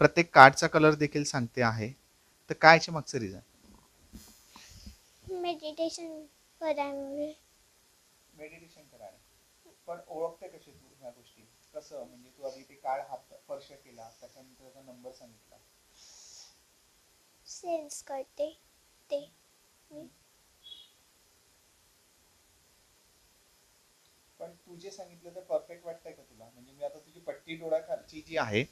प्रत्येक कार्डचा कलर देखील सांगते आहे. तर काय याच्या मागचं रिझन मेडिटेशन करायमुळे. मेडिटेशन करायला पण ओळखते कशी तू ह्या गोष्टी? कसं? म्हणजे तू आधी ते कार्ड हात स्पर्श केला त्याच्यानंतर त्याचा नंबर सांगितला. सेन्स करते ते पण तू जे सांगितलं ते परफेक्ट वाटतंय का तुला? म्हणजे मी आता तुझी पट्टी डोळ्याखालची जी आहे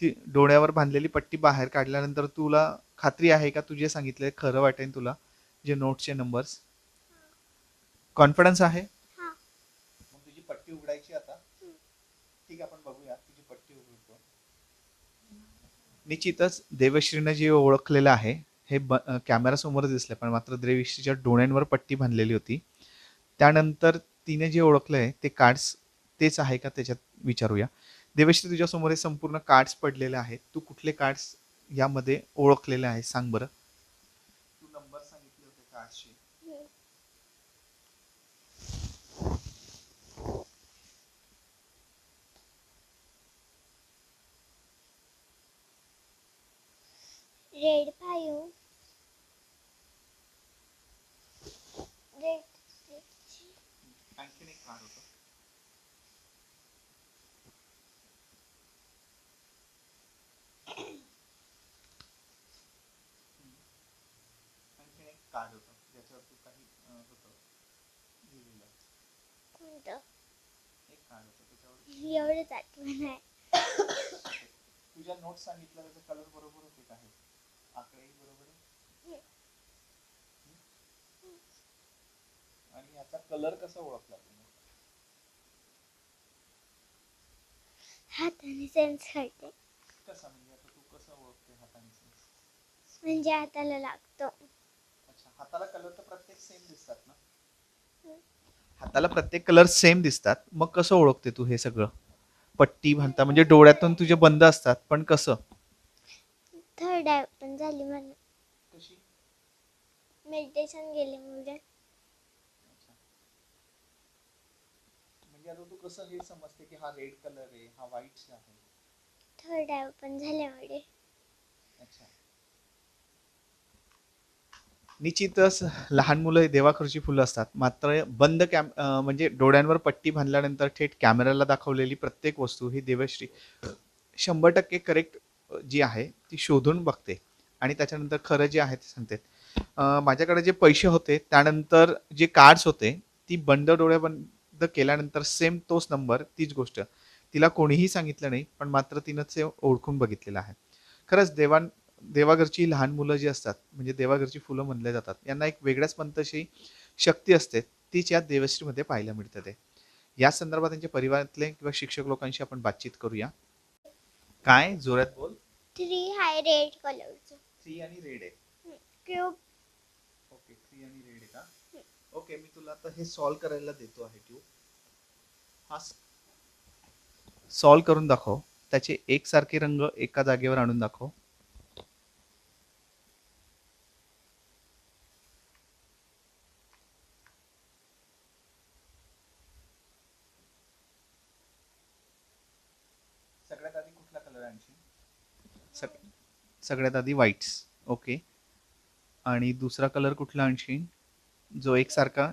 ती डोळ्यावर बांधलेली पट्टी बाहेर काढल्यानंतर तुला खात्री आहे का? तू जे सांगितलंय खरं वाटेल तुला जे नोटचे नंबर्स कॉन्फिडन्स आहे? मग तुझी पट्टी उघडायची आता. ठीक आहे आपण बघूया. तुझी पट्टी उघडतो. निश्चितच देवश्रीनं जे ओळखलेलं आहे हे ब कॅमेरा समोर दिसलं पण मात्र देवश्रीच्या डोळ्यांवर पट्टी बांधलेली होती. त्यानंतर तिने जे ओळखलंय ते कार्ड्स तेच आहे का? त्याच्यात विचारूया. देवश्री तुझ्या समोर हे संपूर्ण कार्ड्स पडलेले आहेत. तू कुठले कार्ड्स यामध्ये ओळखलेले आहे? सांग बरं. तू नंबर सांगितले होते कार्ड्सचे रेड फाईव्ह रेड आणखीन एक कार्ड होतं आणखीन एक कार्ड होतं. ज्याच्यावर तू काही होतं. लिहिलेलं. कोणतं? एक कार्ड होतं. त्याच्यावर एवढंच आठवण आहे. तुझ्या नोट सांगितलं त्याचा कलर बरोबर होते का हे? आकडेही बरोबर आहे? आणि याचा कलर कसा ओळखला तुम्ही? हाताने सेन्स करते कसा म्हणजे आता तू कसं ओळखते हाताने sense? म्हणजे हाताला लागतो. हाताला कलर तर प्रत्येक सेम दिसतात ना. हाताला प्रत्येक कलर सेम दिसतात. मग कसं ओळखते तू हे सगळं? पट्टी बांधता म्हणजे डोळ्यातून तुझे बंद असतात पण कसं? थर्ड आय पण झाली मला. कशी? मेडिटेशन गेल्यामुळे अच्छा. म्हणजे आता तू कसं हे समजते की हा रेड कलर आहे हा व्हाईट आहे? थर्ड आय पण झाल्यामुळे अच्छा. निश्चितच लहान मुलं हे देवाखरची फुलं असतात. मात्र बंद कॅम म्हणजे डोळ्यांवर पट्टी बांधल्यानंतर थेट कॅमेऱ्याला दाखवलेली प्रत्येक वस्तू ही देवश्री शंभर टक्के करेक्ट जी आहे ती शोधून बघते आणि त्याच्यानंतर खरं जे आहे ते सांगते. माझ्याकडे जे पैसे होते त्यानंतर जे कार्ड्स होते ती बंद डोळे बंद केल्यानंतर सेम तोच नंबर तीच गोष्ट. तिला कोणीही सांगितलं नाही पण मात्र तिनं ते ओळखून बघितलेलं आहे. खरंच देवान देवाघरची लहान मुलं जी असतात म्हणजे देवाघरची फुलं म्हणले जातात यांना एक वेगळ्याच पंथशी शक्ती असते तीच या देवश्रीमध्ये पाहायला मिळते ते. या संदर्भात त्यांच्या परिवारातले किंवा शिक्षक लोकांशी आपण बातचीत करूया. काय? जोरात बोल. थ्री हाय रेड कलरचं थ्री आणि रेड आहे. क्यूब ओके थ्री आणि रेड आहे का? ओके मी तुला आता हे सॉल्व करायला देतो आहे ट्यूब हा सॉल्व करून दाखव. त्याचे एकसारखे रंग एका जागेवर आणून दाखव सगळ्यात आधी कुठला कलर आणशील सग सगळ्यात आधी व्हाईट्स ओके आणि दुसरा कलर कुठला आणशील? जो एकसारखा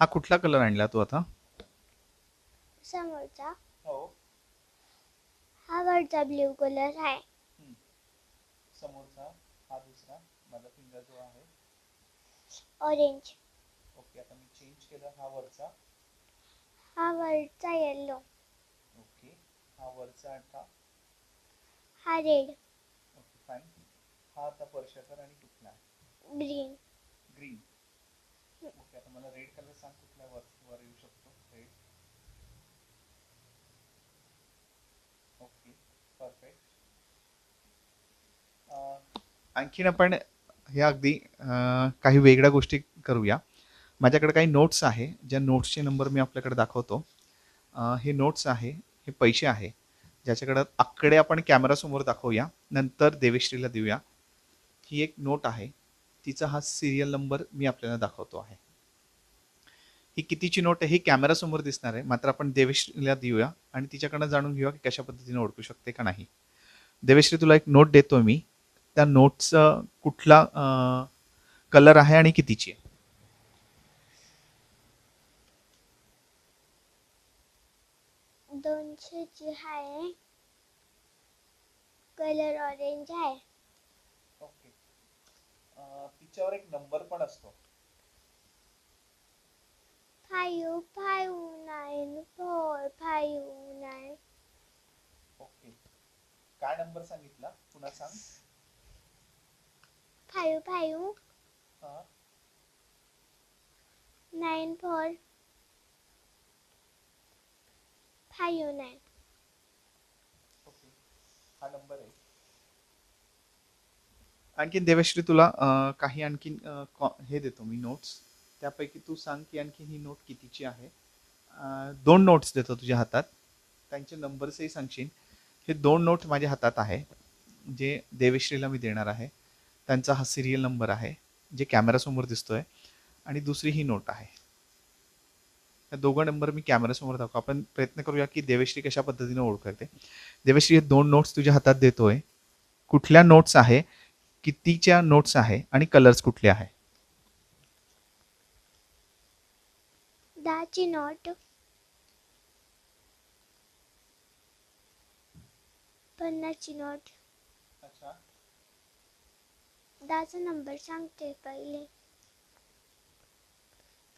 हा कुठला कलर आणला तू आता? समोरचा. हो. हा वरचा ब्ल्यू कलर आहे. समोरचा हा दुसरा. माझा फिंगर जो आहे. ऑरेंज ओके आता मी चेंज केला हा वरचा. हा वरचा येलो ओके हा वरचा आता हा? रेड सांग हा आता पर्षकर आणि कुठला ग्रीन ग्रीन ओके आता मला रेड कलर सांग कुठल्या वर येऊ शकतो? रेड ओके परफेक्ट आणखीन आपण हे अगदी काही वेगळ्या गोष्टी करूया. माझ्याकडे काही नोट्स आहे ज्या नोट्सचे नंबर मी आपल्याकडे दाखवतो. हे नोट्स आहे हे पैसे आहे. ज्याच्याकडं आकडे आपण कॅमेरासमोर दाखवूया. नंतर देवेश्रीला देऊया. ही एक नोट आहे. तिचा हा सिरियल नंबर मी आपल्याला दाखवतो आहे. ही कितीची नोट आहे ही कॅमेरासमोर दिसणार आहे. मात्र आपण देवेश्रीला देऊया आणि तिच्याकडनं जाणून घेऊया की कशा पद्धतीने ओळखू शकते का नाही. देवेश्री तुला एक नोट देतो मी. त्या नोटचा कुठला कलर आहे आणि कितीची आहे? दोनशेची आहे कलर ऑरेंज आहे. तिच्यावर एक नंबर पण असतो. Nine four five nine. Okay. काय नंबर सांगितला? पुन्हा सांग. Five five. हा. Nine four. Five nine. Okay. हा नंबर आहे. आणखीन देवेश्री तुला काही आणखीन कॉ- हे देतो मी नोट्स त्यापैकी तू सांग की आणखीन ही नोट कितीची आहे. दोन नोट्स देतो तुझ्या हातात. त्यांचे नंबर्सही सांगशील. हे दोन नोट माझ्या हातात आहे जे देवेश्रीला मी देणार आहे. त्यांचा हा सिरियल नंबर आहे जे कॅमेरासमोर दिसतोय. आणि दुसरी ही नोट आहे. या दोघं नंबर मी कॅमेरासमोर दाखवू. आपण प्रयत्न करूया की देवेश्री कशा पद्धतीने ओळखते. देवेश्री हे दोन नोट्स तुझ्या हातात देतोय. कुठल्या नोट्स आहे? कितीच्या नोट्स आहे आणि कलर्स कुठले आहे? दहाची नोट पन्नासची नोट अच्छा. दहाचा नंबर सांगते पहिले.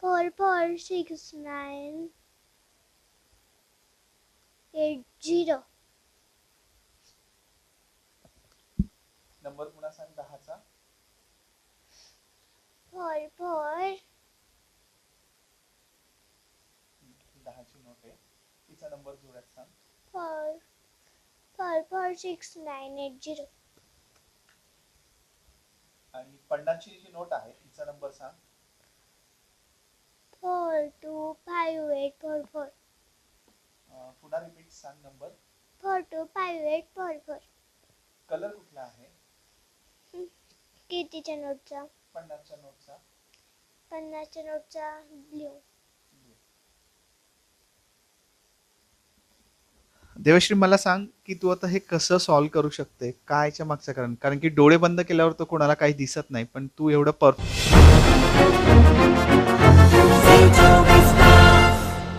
Four four six nine eight zero number पुन्हा सांग दहाचा? फोर फोर दहाची नोट आहे. तिचा नंबर जोड्यात सांग. Four four four six nine eight zero आणि पन्नासची जी नोट आहे तिचा नंबर सांग. Four two five eight four four अं, पुन्हा रिपीट सांग number. Four two five eight four four colour कुठला आहे? कितीच्या नोटचा पन्नासच्या नोटचा पन्नासच्या नोटचा ब्ल्यू देवश्री मला सांग की तू आता हे कसं सॉल्व्ह करू शकते? कायच्या मागचं कारण? कारण की डोळे बंद केल्यावर तर कोणाला काही दिसत नाही पण तू एवढं पर Zito